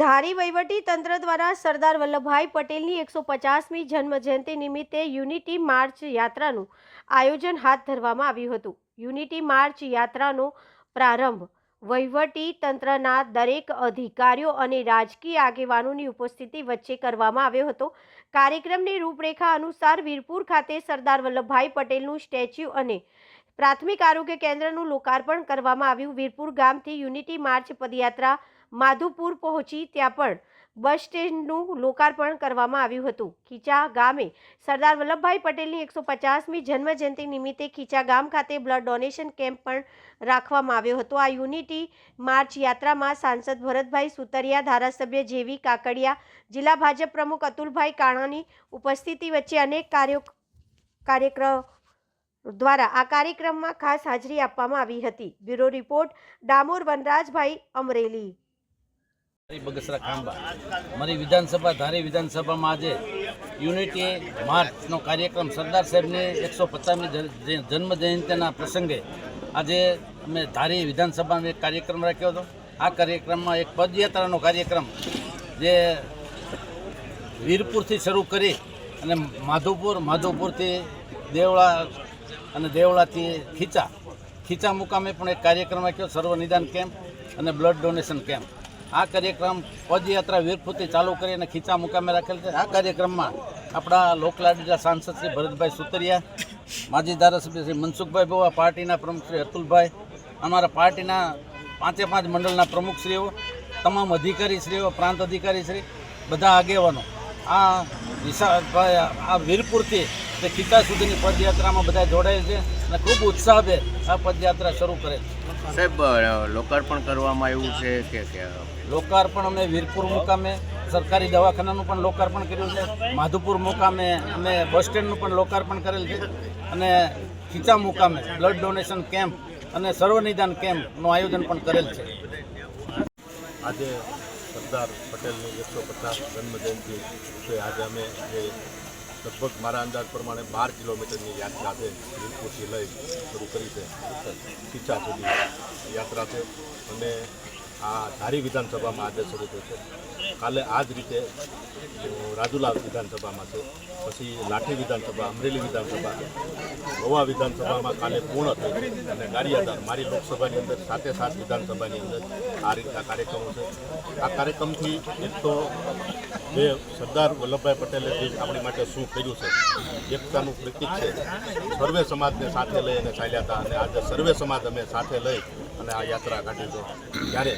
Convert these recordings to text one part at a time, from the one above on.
ધારી વહીવટી તંત્ર દ્વારા સરદાર વલ્લભભાઈ પટેલની એકસો પચાસમી જન્મજયંતિ નિમિત્તે યુનિટી માર્ચ યાત્રાનું આયોજન હાથ ધરવામાં આવ્યું હતું. યુનિટી માર્ચ યાત્રાનો પ્રારંભ વહીવટી તંત્રના દરેક અધિકારીઓ અને રાજકીય આગેવાનોની ઉપસ્થિતિ વચ્ચે કરવામાં આવ્યો હતો. કાર્યક્રમની રૂપરેખા અનુસાર વીરપુર ખાતે સરદાર વલ્લભભાઈ પટેલનું સ્ટેચ્યુ અને પ્રાથમિક આરોગ્ય કેન્દ્રનું લોકાર્પણ કરવામાં આવ્યું. વીરપુર ગામથી યુનિટી માર્ચ પદયાત્રા માધુપુર પહોંચી ત્યાં પણ બસ સ્ટેન્ડનું લોકાર્પણ કરવામાં આવ્યું હતું. ખીચા ગામે સરદાર વલ્લભભાઈ પટેલની એકસો પચાસમી જન્મજયંતિ નિમિત્તે ખીચા ગામ ખાતે બ્લડ ડોનેશન કેમ્પ પણ રાખવામાં આવ્યો હતો. આ યુનિટી માર્ચ યાત્રામાં સાંસદ ભરતભાઈ સુતરિયા, ધારાસભ્ય જેવી કાકડિયા, જિલ્લા ભાજપ પ્રમુખ અતુલભાઈ કાણાની ઉપસ્થિતિ વચ્ચે અનેક કાર્યો કાર્યક્રમ દ્વારા આ કાર્યક્રમમાં ખાસ હાજરી આપવામાં આવી હતી. Bureau report, Damor Vanrajbhai Amreli. મારી બગસરા ખાંભા. મારી વિધાનસભા, ધારી વિધાનસભામાં આજે યુનિટી માર્ચનો કાર્યક્રમ સરદાર સાહેબની એકસો પચાસમી જન્મ જયંતિના પ્રસંગે આજે અમે ધારી વિધાનસભાનો એક કાર્યક્રમ રાખ્યો હતો. આ કાર્યક્રમમાં એક પદયાત્રાનો કાર્યક્રમ જે વીરપુરથી શરૂ કરી અને માધવપુર, માધવપુરથી દેવળા અને દેવળાથી ખીચા ખીચા મુકામે પણ એક કાર્યક્રમ રાખ્યો સર્વ નિદાન કેમ્પ અને બ્લડ ડોનેશન કેમ્પ. આ કાર્યક્રમ પદયાત્રા વીરપુરથી ચાલુ કરી અને ખીચા મુકામે રાખેલ છે. આ કાર્યક્રમમાં આપણા લોકલાડીલા સાંસદ શ્રી ભરતભાઈ સુતરિયા, માજી ધારાસભ્ય શ્રી મનસુખભાઈ બોવા પાર્ટીના પ્રમુખ શ્રી અતુલભાઈ, અમારા પાર્ટીના પાંચે પાંચ મંડળના પ્રમુખશ્રીઓ તમામ અધિકારીશ્રીઓ પ્રાંત અધિકારીશ્રી બધા આગેવાનો. આ વિશાળભાઈ આ વીરપુરથી તે ખીચા સુધીની પદયાત્રામાં બધા જોડાયેલ છે અને ખૂબ ઉત્સાહભેર આ પદયાત્રા શરૂ કરે છે. સાહેબ લોકાર્પણ કરવામાં આવ્યું છે કે કે લોકાર્પણ અમે વીરપુર મુકામે સરકારી દવાખાનાનું પણ લોકાર્પણ કર્યું છે. માધુપુર મુકામે અમે બસ સ્ટેન્ડનું પણ લોકાર્પણ કરેલ છે. અને ખીચા મુકામે બ્લડ ડોનેશન કેમ્પ અને સર્વનિદાન કેમ્પનું આયોજન પણ કરેલ છે. આજે સરદાર પટેલની એકસો પચાસ જન્મજયંતિ છે. આજે અમે જે લગભગ મારા અંદાજ પ્રમાણે બાર કિલોમીટરની યાત્રા છે. વીરપુરથી લઈ શરૂ કરી છે. ખીચા સુધી યાત્રા છે. અને આ ધારી વિધાનસભામાં આજે શરૂ થશે કાલે આ જ રીતે રાજુલા વિધાનસભામાં છે, પછી લાઠી વિધાનસભા, અમરેલી વિધાનસભા, ગોવા વિધાનસભામાં કાલે પૂર્ણ થઈ અને ગારિયાધાર, મારી લોકસભાની અંદર સાતે સાત વિધાનસભાની અંદર આ રીતના કાર્યક્રમો છે. આ કાર્યક્રમથી એક તો જે સરદાર વલ્લભભાઈ પટેલે જે આપણી માટે શું કર્યું છે, એકતાનું પ્રતિક છે. સર્વે સમાજને સાથે લઈ અને ચાલ્યા હતા. અને આજે સર્વે સમાજ અમે સાથે લઈ અને આ યાત્રા કાઢી છે ત્યારે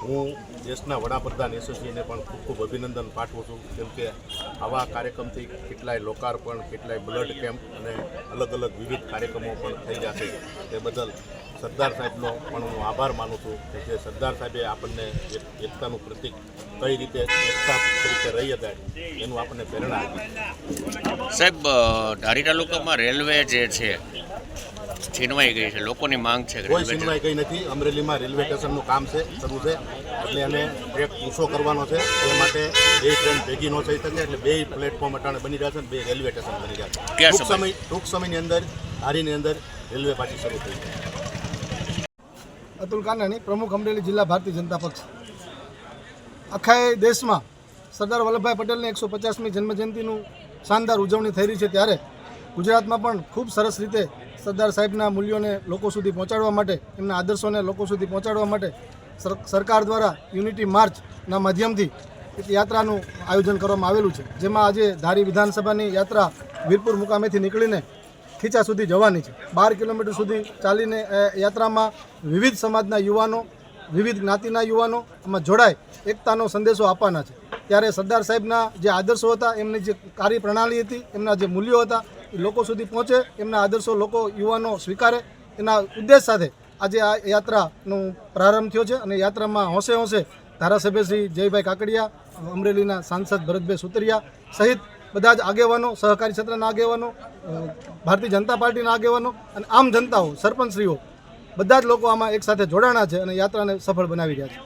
હું દેશના વડાપ્રધાન યશસ્વીને પણ ખૂબ ખૂબ અભિનંદન પાઠવું છું. કેમ કે આવા કાર્યક્રમથી કેટલાય લોકાર્પણ, કેટલાય બ્લડ કેમ્પ અને અલગ અલગ વિવિધ કાર્યક્રમો પણ થઈ જશે. તે બદલ સરદાર સાહેબનો પણ હું આભાર માનું છું કે જે સરદાર સાહેબે આપણને એક એકતાનું પ્રતિક કઈ રીતે એકતા તરીકે રહી હતા, એનું આપણને પ્રેરણા આપી. સાહેબ ધારી તાલુકામાં રેલવે જે છે છીનવાઈ ગઈ છે લોકોની માંગ છે કોઈ છીનવાઈ સિનવાઈ ગઈ નથી. અમરેલીમાં રેલવે સ્ટેશનનું કામ છે શરૂ છે. એટલે એને એક ઊંચો કરવાનો છે. એ માટે બે ટ્રેન ભેગી ન થઈ શકે એટલે બે પ્લેટફોર્મ અટાણે બની રહ્યા છે અને બે રેલવે સ્ટેશન બની રહ્યા છે. ટૂંક સમય? સમય ટૂંક સમયની અંદર હારીની અંદર રેલવે પાછી શરૂ થઈ છે અતુલ કાનાણી પ્રમુખ અમરેલી જિલ્લા ભારતીય જનતા પક્ષ. આખા દેશમાં સરદાર વલ્લભભાઈ પટેલની એકસો પચાસમી જન્મજયંતિનું શાનદાર ઉજવણી થઈ રહી છે ત્યારે ગુજરાતમાં પણ ખૂબ સરસ રીતે સરદાર સાહેબના મૂલ્યોને લોકો સુધી પહોંચાડવા માટે, એમના આદર્શોને લોકો સુધી પહોંચાડવા માટે સર- સરકાર દ્વારા યુનિટી માર્ચના માધ્યમથી એક યાત્રાનું આયોજન કરવામાં આવેલું છે. જેમાં આજે ધારી વિધાનસભાની યાત્રા વીરપુર મુકામેથી નીકળીને ખીચા સુધી જવાની છે. બાર કિલોમીટર સુધી ચાલીને યાત્રામાં વિવિધ સમાજના યુવાનો, વિવિધ જ્ઞાતિના યુવાનો આમાં જોડાય, એકતાનો સંદેશો આપવાના છે. ત્યારે સરદાર સાહેબના જે આદર્શો હતા, એમની જે કાર્યપ્રણાલી હતી, એમના જે મૂલ્યો હતા લોકો સુધી પહોંચે, એમના આદર્શો લોકો, યુવાનો સ્વીકારે. એના ઉદ્દેશ સાથે આજે આ યાત્રાનો પ્રારંભ થયો છે અને યાત્રામાં હોંશે હોંશે ધારાસભ્ય શ્રી જયભાઈ કાકડિયા, અમરેલીના સાંસદ ભરતભાઈ સુતરિયા સહિત બધા જ આગેવાનો, સહકારી ક્ષેત્રના આગેવાનો ભારતીય જનતા પાર્ટીના આગેવાનો અને આમ જનતાઓ, સરપંચશ્રીઓ, બધા જ લોકો આમાં એક સાથે જોડાણા છે અને યાત્રાને સફળ બનાવી રહ્યા છે.